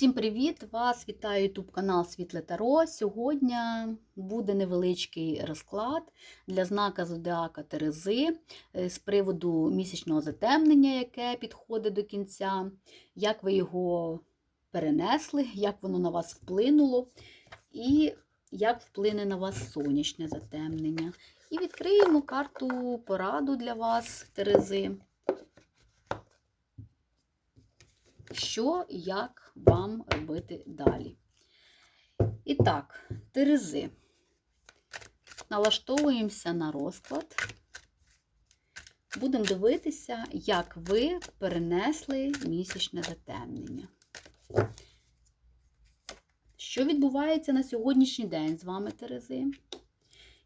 Всім привіт! Вас вітає YouTube канал Світле Таро. Сьогодні буде невеличкий розклад для знака Зодіака Терези е, з приводу місячного затемнення, яке підходить до кінця, як ви його перенесли, як воно на вас вплинуло, і як вплине на вас сонячне затемнення. І відкриємо карту пораду для вас, Терези. Що як вам робити далі. І так, Терези. Налаштовуємося на розклад. Будемо дивитися, як ви перенесли місячне затемнення. Що відбувається на сьогоднішній день з вами, Терези?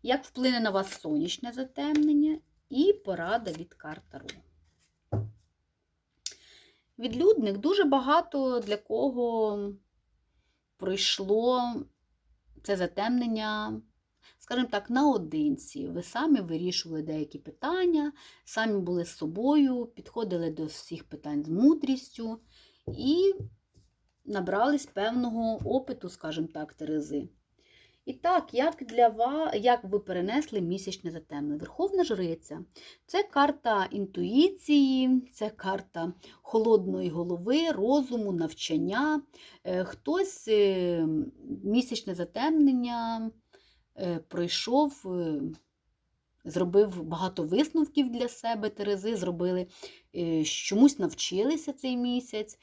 Як вплине на вас сонячне затемнення і порада від карт Таро. Відлюдник дуже багато для кого пройшло це затемнення, скажімо так, наодинці. Ви самі вирішували деякі питання, самі були з собою, підходили до всіх питань з мудрістю і набрались певного опиту, скажімо так, Терези. І так, як для вас, як ви перенесли місячне затемнення? Верховна Жриця це карта інтуїції, це карта холодної голови, розуму, навчання. Е, хтось е, місячне затемнення е, пройшов, зробив багато висновків для себе Терези, зробили, чомусь навчилися цей місяць,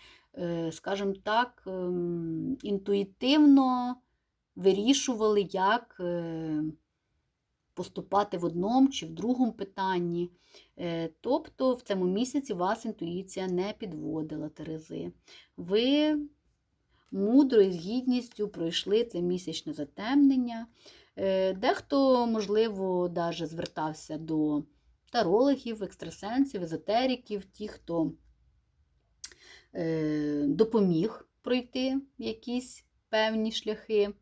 скажімо так, ем, інтуїтивно вирішували, як е, поступати в одному чи в другому питанні. Е, тобто в цьому місяці вас інтуїція не підводила Терези. Ви мудро і з гідністю пройшли це місячне затемнення. Е, дехто, можливо, навіть звертався до тарологів, екстрасенсів, езотериків, ті, хто допоміг пройти якісь певні шляхи.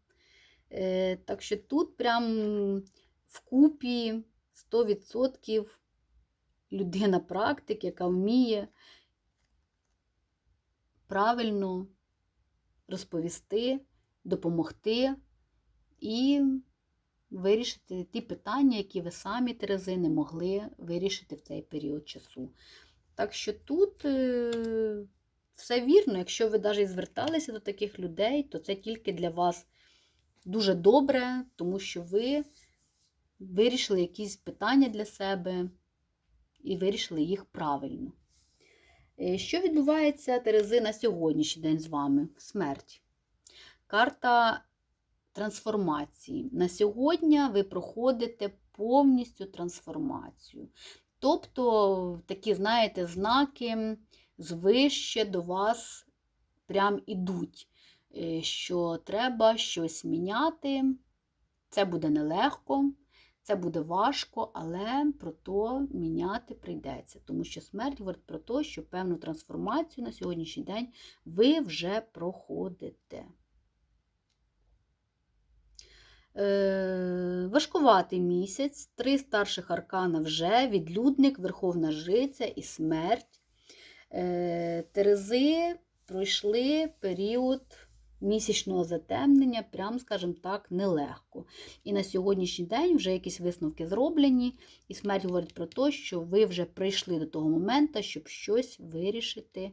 Е, так що тут прям вкупі 100% людина практик, яка вміє правильно розповісти, допомогти і вирішити ті питання, які ви самі Терези не могли вирішити в цей період часу. Так що тут е, все вірно, якщо ви навіть зверталися до таких людей, то це тільки для вас дуже добре, тому що ви вирішили якісь питання для себе і вирішили їх правильно. Е, що відбувається, Терези, на сьогоднішній день з вами? Смерть. Карта трансформації. На сьогодні ви проходите повністю трансформацію. Тобто, такі, знаєте, знаки звище до вас прям ідуть. Е, що треба щось міняти. Це буде нелегко, це буде важко, але про то міняти прийдеться. Тому що смерть говорить про те, що певну трансформацію на сьогоднішній день ви вже проходите. Е, важкуватий місяць, три старших аркана вже, відлюдник, Верховна Жриця і смерть. Е, Терези пройшли період місячного затемнення, прям, скажімо так, нелегко. І на сьогоднішній день вже якісь висновки зроблені, і смерть говорить про те, що ви вже прийшли до того моменту, щоб щось вирішити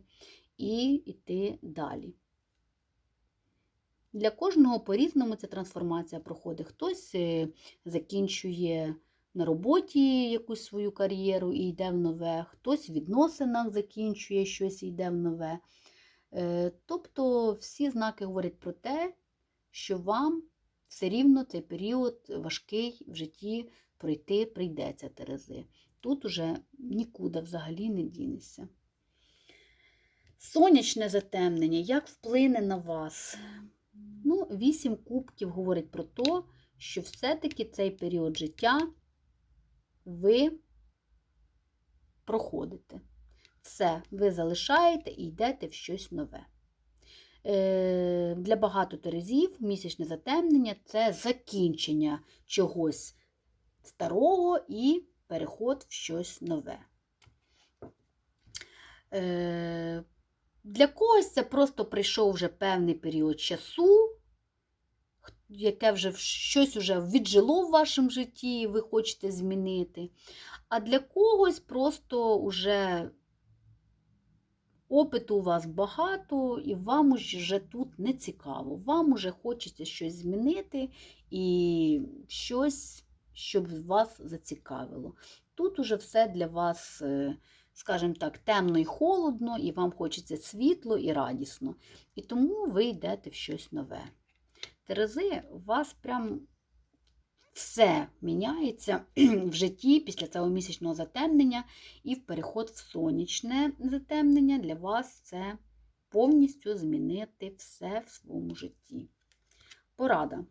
і йти далі. Для кожного по-різному ця трансформація проходить. Хтось е, закінчує на роботі якусь свою кар'єру і йде в нове, хтось в відносинах закінчує щось і йде в нове. Е, тобто всі знаки говорять про те, що вам все рівно цей період важкий в житті пройти прийдеться Терези. Тут уже нікуди взагалі не дінешся. Сонячне затемнення, як вплине на вас? Ну, Вісім кубків говорить про те, що все-таки цей період життя ви проходите. Все, ви залишаєте і йдете в щось нове. Е, для багато терезів місячне затемнення це закінчення чогось старого і переход в щось нове. Е, Для когось це просто прийшов вже певний період часу, яке вже щось вже віджило в вашому житті, ви хочете змінити. А для когось просто вже опиту у вас багато, і вам вже тут не цікаво. Вам уже хочеться щось змінити і щось, щоб вас зацікавило. Тут уже все для вас, е, скажімо так, темно і холодно, і вам хочеться світло і радісно. І тому ви йдете в щось нове. Терези, у вас прям все міняється в житті після цього місячного затемнення, і в переход в сонячне затемнення для вас це повністю змінити все в своєму житті. Порада.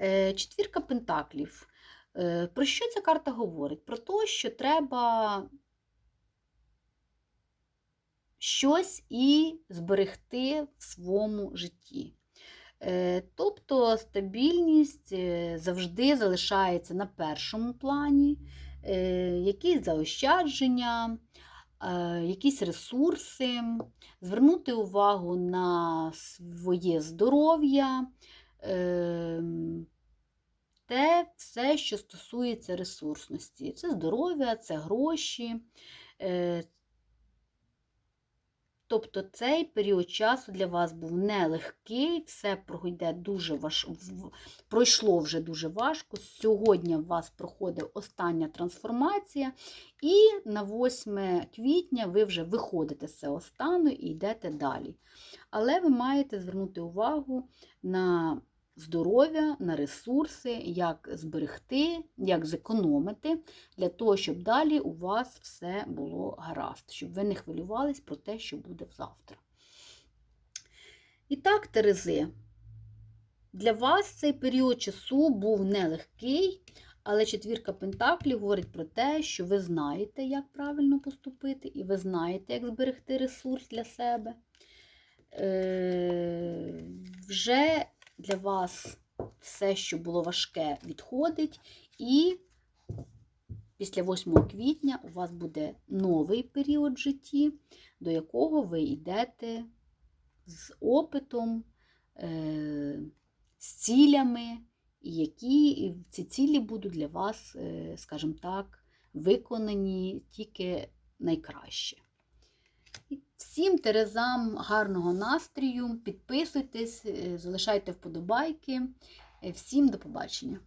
Е, Четвірка пентаклів. Е, Про що ця карта говорить? Про те, що треба щось і зберегти в своєму житті. Е, Тобто стабільність е, завжди залишається на першому плані, е, якісь заощадження, якісь ресурси, звернути увагу на своє здоров'я, е, те все, що стосується ресурсності. Це здоров'я, це гроші. Тобто цей період часу для вас був нелегкий, все пройде дуже важ... пройшло вже дуже важко. Сьогодні у вас проходить остання трансформація, і на 8 квітня ви вже виходите з цього стану і йдете далі. Але ви маєте звернути увагу на здоров'я, на ресурси, як зберегти, як зекономити, для того, щоб далі у вас все було гаразд, щоб ви не хвилювались про те, що буде завтра. І так, Терези, для вас цей період часу був нелегкий, але четвірка Пентаклів говорить про те, що ви знаєте, як правильно поступити, і ви знаєте, як зберегти ресурс для себе. Е, вже для вас все, що було важке, відходить, і після 8 квітня у вас буде новий період в житті, до якого ви йдете з опитом, е, з цілями, які ці цілі будуть для вас, е, скажімо так, виконані тільки найкраще. Всім терезам гарного настрою, підписуйтесь, е, залишайте вподобайки. Е, Всім до побачення!